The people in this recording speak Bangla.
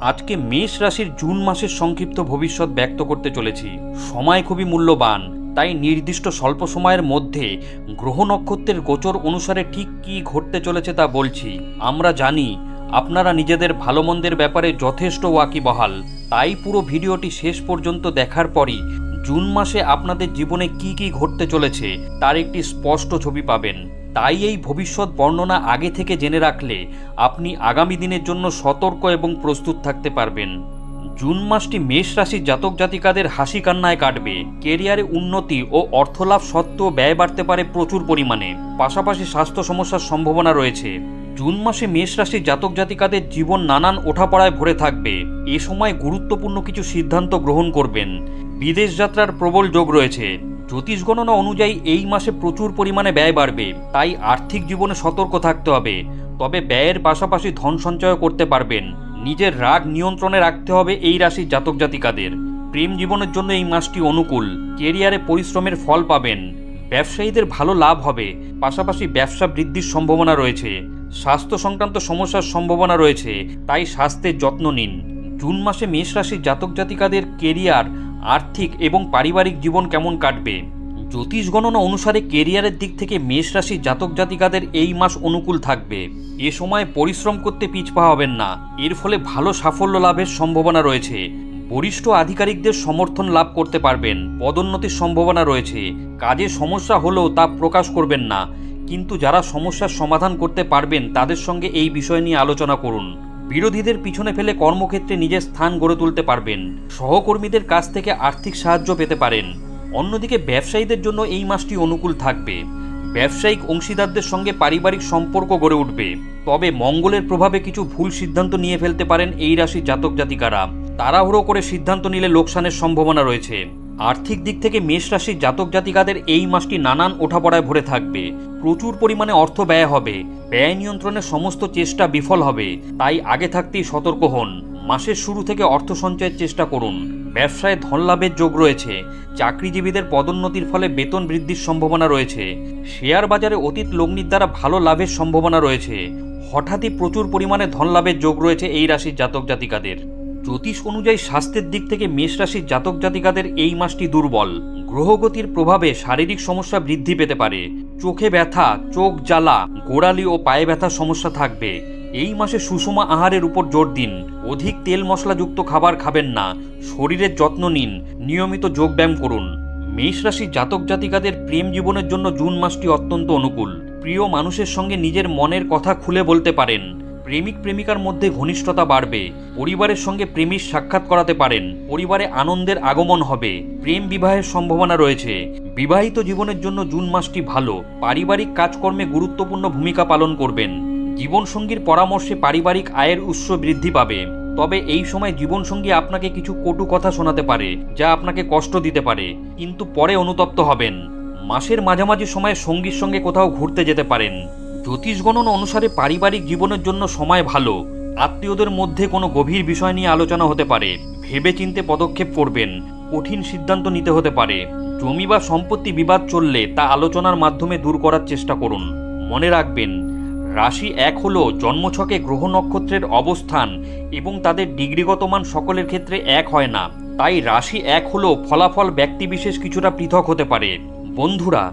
আজকে মেষ রাশির জুন মাসের সংক্ষিপ্ত ভবিষ্যৎ ব্যক্ত করতে চলেছি। সময় খুবই মূল্যবান, তাই নির্দিষ্ট স্বল্প সময়ের মধ্যে গ্রহ নক্ষত্রের গোচর অনুসারে ঠিক কি ঘটতে চলেছে তা বলছি। আমরা জানি, আপনারা নিজেদের ভালো মন্দের ব্যাপারে যথেষ্ট ওয়াকিবহাল। তাই পুরো ভিডিওটি শেষ পর্যন্ত দেখার পরই জুন মাসে আপনাদের জীবনে কি কি ঘটতে চলেছে, তার একটি স্পষ্ট ছবি পাবেন। তাই এই ভবিষ্যৎ বর্ণনা আগে থেকে জেনে রাখলে আপনি আগামী দিনের জন্য সতর্ক এবং প্রস্তুত থাকতে পারবেন। জুন মাসটি মেষ রাশির জাতক জাতিকাদের হাসি কান্নায় কাটবে। কেরিয়ারে উন্নতি ও অর্থলাভ সত্ত্বেও ব্যয় বাড়তে পারে প্রচুর পরিমাণে। পাশাপাশি স্বাস্থ্য সমস্যার সম্ভাবনা রয়েছে। জুন মাসে মেষ রাশির জাতক জাতিকাদের জীবন নানান ওঠাপড়ায় ভরে থাকবে। এ সময় গুরুত্বপূর্ণ কিছু সিদ্ধান্ত গ্রহণ করবেন। বিদেশ যাত্রার প্রবল যোগ রয়েছে। জ্যোতিষ গণনা অনুযায়ী এই মাসে প্রচুর পরিমাণে ব্যয় বাড়বে। তাই আর্থিক জীবনে সতর্ক থাকতে হবে। তবে ব্যয়ের পাশাপাশি ধন সঞ্চয় করতে পারবেন। নিজের রাগ নিয়ন্ত্রণে রাখতে হবে এই রাশির জাতক জাতিকাদের। প্রেম জীবনের জন্য এই মাসটি অনুকূল। কেরিয়ারে পরিশ্রমের ফল পাবেন। ব্যবসায়ীদের ভালো লাভ হবে। পাশাপাশি ব্যবসা বৃদ্ধির সম্ভাবনা রয়েছে। স্বাস্থ্য সংক্রান্ত সমস্যার সম্ভাবনা রয়েছে, তাই স্বাস্থ্যের যত্ন নিন। জুন মাসে মেষ রাশির জাতক জাতিকাদের কেরিয়ার, আর্থিক এবং পারিবারিক জীবন কেমন কাটবে? জ্যোতিষ গণনা অনুসারে কেরিয়ারের দিক থেকে মেষ রাশির জাতক জাতিকাদের এই মাস অনুকূল থাকবে। এ সময় পরিশ্রম করতে পিছপা হবেন না। এর ফলে ভালো সাফল্য লাভের সম্ভাবনা রয়েছে। বরিষ্ঠ আধিকারিকদের সমর্থন লাভ করতে পারবেন। পদোন্নতির সম্ভাবনা রয়েছে। কাজে সমস্যা হলেও তা প্রকাশ করবেন না। কিন্তু যারা সমস্যার সমাধান করতে পারবেন তাদের সঙ্গে এই বিষয় নিয়ে আলোচনা করুন। বিরোধীদের পিছনে ফেলে কর্মক্ষেত্রে নিজের স্থান গড়ে তুলতে পারবেন। সহকর্মীদের কাছ থেকে আর্থিক সাহায্য পেতে পারেন। অন্যদিকে ব্যবসায়ীদের জন্য এই মাসটি অনুকূল থাকবে। ব্যবসায়িক অংশীদারদের সঙ্গে পারিবারিক সম্পর্ক গড়ে উঠবে। তবে মঙ্গলের প্রভাবে কিছু ভুল সিদ্ধান্ত নিয়ে ফেলতে পারেন এই রাশির জাতক জাতিকারা তাড়াহুড়ো করে সিদ্ধান্ত নিলে লোকসানের সম্ভাবনা রয়েছে। আর্থিক দিক থেকে মেষ রাশির জাতক জাতিকাদের এই মাসটি নানান ওঠাপড়ায় ভরে থাকবে। প্রচুর পরিমাণে অর্থ ব্যয় হবে। ব্যয় নিয়ন্ত্রণের সমস্ত চেষ্টা বিফল হবে। তাই আগে থাকতেই সতর্ক হন। মাসের শুরু থেকে অর্থ সঞ্চয়ের চেষ্টা করুন। ব্যবসায় ধন লাভের যোগ রয়েছে। চাকরিজীবীদের পদোন্নতির ফলে বেতন বৃদ্ধির সম্ভাবনা রয়েছে। শেয়ার বাজারে অতীত লগ্নির দ্বারা ভালো লাভের সম্ভাবনা রয়েছে। হঠাৎই প্রচুর পরিমাণে ধন লাভের যোগ রয়েছে এই রাশির জাতক জাতিকাদের। জ্যোতিষ অনুযায়ী স্বাস্থ্যের দিক থেকে মেষ রাশির জাতক জাতিকাদের এই মাসটি দুর্বল। গ্রহগতির প্রভাবে শারীরিক সমস্যা বৃদ্ধি পেতে পারে। চোখে ব্যথা, চোখ জ্বালা, গোড়ালি ও পায়ে ব্যথার সমস্যা থাকবে। এই মাসে সুষমা আহারের উপর জোর দিন। অধিক তেল মশলাযুক্ত খাবার খাবেন না। শরীরের যত্ন নিন। নিয়মিত যোগব্যায়াম করুন। মেষ রাশির জাতক জাতিকাদের প্রেম জীবনের জন্য জুন মাসটি অত্যন্ত অনুকূল। প্রিয় মানুষের সঙ্গে নিজের মনের কথা খুলে বলতে পারেন। প্রেমিক প্রেমিকার মধ্যে ঘনিষ্ঠতা বাড়বে। পরিবারের সঙ্গে প্রেমিক সাক্ষাৎ করাতে পারেন। পরিবারে আনন্দের আগমন হবে। প্রেম বিবাহের সম্ভাবনা রয়েছে। বিবাহিত জীবনের জন্য জুন মাসটি ভালো। পারিবারিক কাজকর্মে গুরুত্বপূর্ণ ভূমিকা পালন করবেন। জীবনসঙ্গীর পরামর্শে পারিবারিক আয়ের উৎস বৃদ্ধি পাবে। তবে এই সময় জীবনসঙ্গী আপনাকে কিছু কটু কথা শোনাতে পারে, যা আপনাকে কষ্ট দিতে পারে। কিন্তু পরে অনুতপ্ত হবেন। মাসের মাঝামাঝি সময়ে সঙ্গীর সঙ্গে কোথাও ঘুরতে যেতে পারেন। জ্যোতিষ গণনা অনুসারে পারিবারিক জীবনের জন্য সময় ভালো। আত্মীয়দের মধ্যে কোনো গভীর বিষয় নিয়ে আলোচনা হতে পারে। ভেবেচিন্তে পদক্ষেপ করবেন। কঠিন সিদ্ধান্ত নিতে হতে পারে। জমি বা সম্পত্তি বিবাদ চললে তা আলোচনার মাধ্যমে দূর করার চেষ্টা করুন। মনে রাখবেন, রাশি এক হলো জন্মছকে গ্রহ নক্ষত্রের অবস্থান এবং তাদের ডিগ্রিগত মান সকলের ক্ষেত্রে এক হয় না। তাই রাশি এক হলো ফলাফল ব্যক্তিবিশেষ কিছুটা পৃথক হতে পারে। বন্ধুরা